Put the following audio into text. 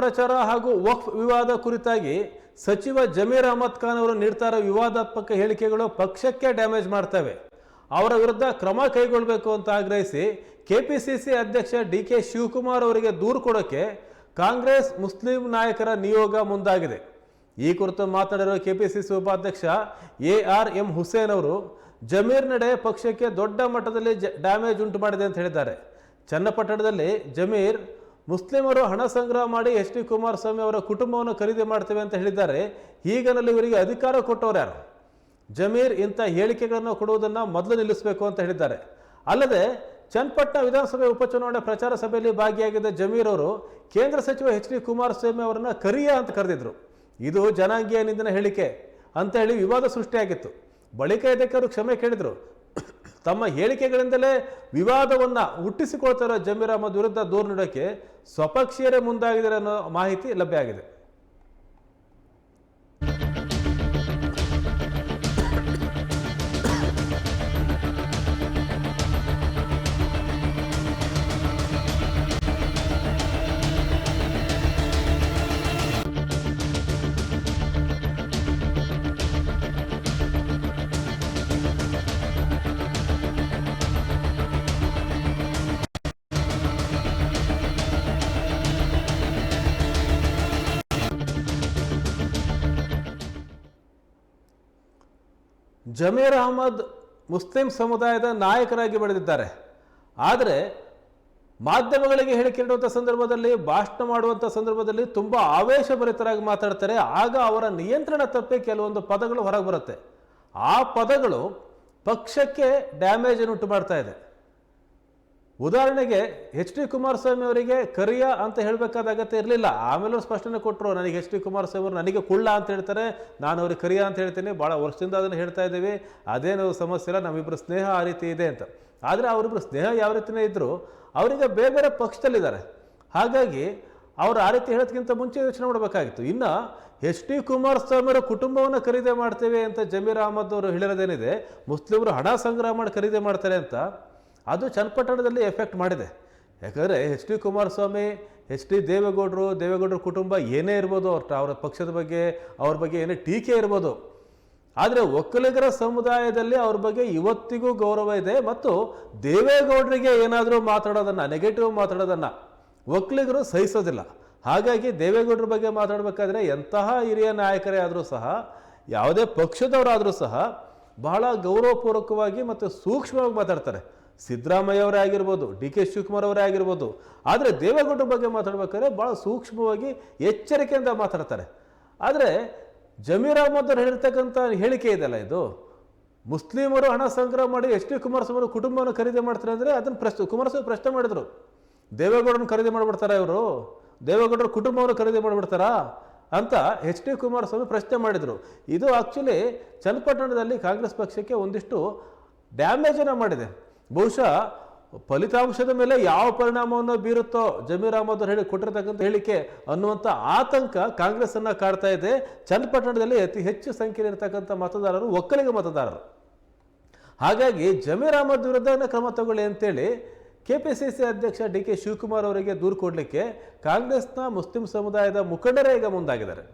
ಪ್ರಚಾರ ಹಾಗೂ ವಕ್ಫ್ ವಿವಾದ ಕುರಿತಾಗಿ ಸಚಿವ ಜಮೀರ್ ಅಹಮದ್ ಖಾನ್ ಅವರು ನೀಡ್ತಾ ಇರೋ ವಿವಾದಾತ್ಮಕ ಹೇಳಿಕೆಗಳು ಪಕ್ಷಕ್ಕೆ ಡ್ಯಾಮೇಜ್ ಮಾಡ್ತವೆ. ಅವರ ವಿರುದ್ಧ ಕ್ರಮ ಕೈಗೊಳ್ಳಬೇಕು ಅಂತ ಆಗ್ರಹಿಸಿ ಕೆಪಿಸಿಸಿ ಅಧ್ಯಕ್ಷ ಡಿ ಕೆ ಶಿವಕುಮಾರ್ ಅವರಿಗೆ ದೂರು ಕೊಡೋಕೆ ಕಾಂಗ್ರೆಸ್ ಮುಸ್ಲಿಂ ನಾಯಕರ ನಿಯೋಗ ಮುಂದಾಗಿದೆ. ಈ ಕುರಿತು ಮಾತನಾಡಿರುವ ಕೆಪಿಸಿಸಿ ಉಪಾಧ್ಯಕ್ಷ ಎ ಆರ್ ಎಂ ಹುಸೇನ್ ಅವರು, ಜಮೀರ್ ನಡೆ ಪಕ್ಷಕ್ಕೆ ದೊಡ್ಡ ಮಟ್ಟದಲ್ಲಿ ಡ್ಯಾಮೇಜ್ ಉಂಟು ಮಾಡಿದೆ ಅಂತ ಹೇಳಿದ್ದಾರೆ. ಚನ್ನಪಟ್ಟಣದಲ್ಲಿ ಜಮೀರ್ ಮುಸ್ಲಿಮರು ಹಣ ಸಂಗ್ರಹ ಮಾಡಿ ಎಚ್ ಡಿ ಕುಮಾರಸ್ವಾಮಿ ಅವರ ಕುಟುಂಬವನ್ನು ಖರೀದಿ ಮಾಡ್ತೇವೆ ಅಂತ ಹೇಳಿದ್ದಾರೆ. ಈಗನಲ್ಲಿ ಇವರಿಗೆ ಅಧಿಕಾರ ಕೊಟ್ಟವರು ಯಾರು? ಜಮೀರ್ ಇಂಥ ಹೇಳಿಕೆಗಳನ್ನು ಕೊಡುವುದನ್ನು ಮೊದಲು ನಿಲ್ಲಿಸಬೇಕು ಅಂತ ಹೇಳಿದ್ದಾರೆ. ಅಲ್ಲದೆ ಚನ್ನಪಟ್ಟಣ ವಿಧಾನಸಭೆ ಉಪಚುನಾವಣೆ ಪ್ರಚಾರ ಸಭೆಯಲ್ಲಿ ಭಾಗಿಯಾಗಿದ್ದ ಜಮೀರ್ ಅವರು ಕೇಂದ್ರ ಸಚಿವ ಎಚ್ ಡಿ ಕುಮಾರಸ್ವಾಮಿ ಅವರನ್ನು ಕರಿಯ ಅಂತ ಕರೆದಿದ್ರು. ಇದು ಜನಾಂಗೀಯ ನಿಂದಿನ ಹೇಳಿಕೆ ಅಂತ ಹೇಳಿ ವಿವಾದ ಸೃಷ್ಟಿಯಾಗಿತ್ತು. ಬಳಿಕ ಇದಕ್ಕೆ ಅವರು ಕ್ಷಮೆ ಕೇಳಿದರು. ತಮ್ಮ ಹೇಳಿಕೆಗಳಿಂದಲೇ ವಿವಾದವನ್ನು ಹುಟ್ಟಿಸಿಕೊಳ್ತಾ ಇರೋ ಜಮೀರ್ ಅಹಮದ್ ವಿರುದ್ಧ ದೂರು ನೀಡೋಕ್ಕೆ ಸ್ವಪಕ್ಷೀಯರೇ ಮುಂದಾಗಿದ್ದಾರೆ ಅನ್ನೋ ಮಾಹಿತಿ ಲಭ್ಯ ಆಗಿದೆ. ಜಮೀರ್ ಅಹಮದ್ ಮುಸ್ಲಿಂ ಸಮುದಾಯದ ನಾಯಕರಾಗಿ ಬೆಳೆದಿದ್ದಾರೆ. ಆದರೆ ಮಾಧ್ಯಮಗಳಿಗೆ ಹೇಳಿಕೆ ನೀಡುವಂಥ ಸಂದರ್ಭದಲ್ಲಿ, ಭಾಷಣ ಮಾಡುವಂಥ ಸಂದರ್ಭದಲ್ಲಿ ತುಂಬ ಆವೇಶಭರಿತರಾಗಿ ಮಾತಾಡ್ತಾರೆ. ಆಗ ಅವರ ನಿಯಂತ್ರಣ ತಪ್ಪಿ ಕೆಲವೊಂದು ಪದಗಳು ಹೊರಗೆ ಬರುತ್ತೆ. ಆ ಪದಗಳು ಪಕ್ಷಕ್ಕೆ ಡ್ಯಾಮೇಜನ್ನು ಉಂಟು ಮಾಡ್ತಾ ಇದೆ. ಉದಾಹರಣೆಗೆ ಎಚ್ ಡಿ ಕುಮಾರಸ್ವಾಮಿ ಅವರಿಗೆ ಕರಿಯ ಅಂತ ಹೇಳಬೇಕಾದ ಅಗತ್ಯ ಇರಲಿಲ್ಲ. ಆಮೇಲೆ ಸ್ಪಷ್ಟನೆ ಕೊಟ್ಟರು ನನಗೆ ಎಚ್ ಡಿ ಕುಮಾರಸ್ವಾಮಿ ಅವರು ನನಗೆ ಕುಳ್ಳ ಅಂತ ಹೇಳ್ತಾರೆ, ನಾನು ಅವ್ರಿಗೆ ಕರಿಯ ಅಂತ ಹೇಳ್ತೀನಿ ಭಾಳ ವರ್ಷದಿಂದ ಅದನ್ನು ಹೇಳ್ತಾ ಇದ್ದೀವಿ, ಅದೇನು ಸಮಸ್ಯೆ ಇಲ್ಲ ನಮ್ಮಿಬ್ಬರು ಸ್ನೇಹ ಆ ರೀತಿ ಇದೆ ಅಂತ. ಆದರೆ ಅವರಿಬ್ಬರು ಸ್ನೇಹ ಯಾವ ರೀತಿಯೇ ಇದ್ದರು ಅವರಿಗೆ ಬೇರೆ ಬೇರೆ ಪಕ್ಷದಲ್ಲಿದ್ದಾರೆ. ಹಾಗಾಗಿ ಅವರು ಆ ರೀತಿ ಹೇಳೋದಕ್ಕಿಂತ ಮುಂಚೆ ಯೋಚನೆ ಮಾಡಬೇಕಾಗಿತ್ತು. ಇನ್ನು ಎಚ್ ಡಿ ಕುಮಾರಸ್ವಾಮಿ ಅವರ ಕುಟುಂಬವನ್ನು ಖರೀದಿ ಮಾಡ್ತೇವೆ ಅಂತ ಜಮೀರ್ ಅಹಮದ್ ಅವರು ಹೇಳಿರೋದೇನಿದೆ, ಮುಸ್ಲಿಮರು ಹಣ ಸಂಗ್ರಹ ಮಾಡಿ ಖರೀದಿ ಮಾಡ್ತಾರೆ ಅಂತ ಅದು ಚನ್ನಪಟ್ಟಣದಲ್ಲಿ ಎಫೆಕ್ಟ್ ಮಾಡಿದೆ. ಯಾಕಂದರೆ H D Kumaraswamy, H D ದೇವೇಗೌಡರು, ದೇವೇಗೌಡರ ಕುಟುಂಬ ಏನೇ ಇರ್ಬೋದು ಅವ್ರ ಅವರ ಪಕ್ಷದ ಬಗ್ಗೆ, ಅವ್ರ ಬಗ್ಗೆ ಏನೇ ಟೀಕೆ ಇರ್ಬೋದು. ಆದರೆ ಒಕ್ಕಲಿಗರ ಸಮುದಾಯದಲ್ಲಿ ಅವ್ರ ಬಗ್ಗೆ ಇವತ್ತಿಗೂ ಗೌರವ ಇದೆ ಮತ್ತು ದೇವೇಗೌಡರಿಗೆ ಏನಾದರೂ ಮಾತಾಡೋದನ್ನು ನೆಗೆಟಿವ್ ಮಾತಾಡೋದನ್ನು ಒಕ್ಕಲಿಗರು ಸಹಿಸೋದಿಲ್ಲ. ಹಾಗಾಗಿ ದೇವೇಗೌಡರ ಬಗ್ಗೆ ಮಾತಾಡಬೇಕಾದ್ರೆ ಎಂತಹ ಹಿರಿಯ ನಾಯಕರೇ ಆದರೂ ಸಹ, ಯಾವುದೇ ಪಕ್ಷದವರಾದರೂ ಸಹ ಬಹಳ ಗೌರವಪೂರ್ವಕವಾಗಿ ಮತ್ತು ಸೂಕ್ಷ್ಮವಾಗಿ ಮಾತಾಡ್ತಾರೆ. ಸಿದ್ದರಾಮಯ್ಯ ಅವರೇ ಆಗಿರ್ಬೋದು, ಡಿ ಕೆ ಶಿವಕುಮಾರ್ ಅವರೇ ಆಗಿರ್ಬೋದು, ಆದರೆ ದೇವೇಗೌಡರ ಬಗ್ಗೆ ಮಾತಾಡ್ಬೇಕಾದ್ರೆ ಭಾಳ ಸೂಕ್ಷ್ಮವಾಗಿ ಎಚ್ಚರಿಕೆಯಿಂದ ಮಾತಾಡ್ತಾರೆ. ಆದರೆ ಜಮೀರ್ ಅಹಮದ್ ಅವ್ರು ಹೇಳಿರ್ತಕ್ಕಂಥ ಹೇಳಿಕೆ ಇದೆಯಲ್ಲ ಇದು? ಮುಸ್ಲಿಮರು ಹಣ ಸಂಗ್ರಹ ಮಾಡಿ ಎಚ್ ಡಿ ಕುಮಾರಸ್ವಾಮಿ ಕುಟುಂಬವನ್ನು ಖರೀದಿ ಮಾಡ್ತಾರೆ ಅಂದರೆ ಅದನ್ನು ಪ್ರಶ್ನೆ, ಕುಮಾರಸ್ವಾಮಿ ಪ್ರಶ್ನೆ ಮಾಡಿದರು. ದೇವೇಗೌಡರನ್ನು ಖರೀದಿ ಮಾಡಿಬಿಡ್ತಾರಾ ಇವರು? ದೇವೇಗೌಡರ ಕುಟುಂಬವನ್ನು ಖರೀದಿ ಮಾಡಿಬಿಡ್ತಾರಾ ಅಂತ ಎಚ್ ಡಿ ಕುಮಾರಸ್ವಾಮಿ ಪ್ರಶ್ನೆ ಮಾಡಿದರು. ಇದು ಆ್ಯಕ್ಚುಲಿ ಚನ್ನಪಟ್ಟಣದಲ್ಲಿ ಕಾಂಗ್ರೆಸ್ ಪಕ್ಷಕ್ಕೆ ಒಂದಿಷ್ಟು ಡ್ಯಾಮೇಜನ್ನು ಮಾಡಿದೆ. ಬಹುಶಃ ಫಲಿತಾಂಶದ ಮೇಲೆ ಯಾವ ಪರಿಣಾಮವನ್ನು ಬೀರುತ್ತೋ ಜಮೀರ್ ಅಹಮದ್ ಹೇಳಿ ಕೊಟ್ಟಿರತಕ್ಕಂಥ ಹೇಳಿಕೆ ಅನ್ನುವಂಥ ಆತಂಕ ಕಾಂಗ್ರೆಸ್ಸನ್ನು ಕಾಡ್ತಾ ಇದೆ. ಚನ್ನಪಟ್ಟಣದಲ್ಲಿ ಅತಿ ಹೆಚ್ಚು ಸಂಖ್ಯೆಯಲ್ಲಿ ಇರತಕ್ಕಂಥ ಮತದಾರರು ಒಕ್ಕಲಿಗ ಮತದಾರರು. ಹಾಗಾಗಿ ಜಮೀರ್ ಅಹಮದ್ ವಿರುದ್ಧ ಕ್ರಮ ತಗೊಳ್ಳಿ ಅಂತೇಳಿ ಕೆ ಪಿ ಸಿ ಸಿ ಅಧ್ಯಕ್ಷ ಡಿ ಕೆ ಶಿವಕುಮಾರ್ ಅವರಿಗೆ ದೂರು ಕೊಡಲಿಕ್ಕೆ ಕಾಂಗ್ರೆಸ್ನ ಮುಸ್ಲಿಂ ಸಮುದಾಯದ ಮುಖಂಡರೇ ಈಗ ಮುಂದಾಗಿದ್ದಾರೆ.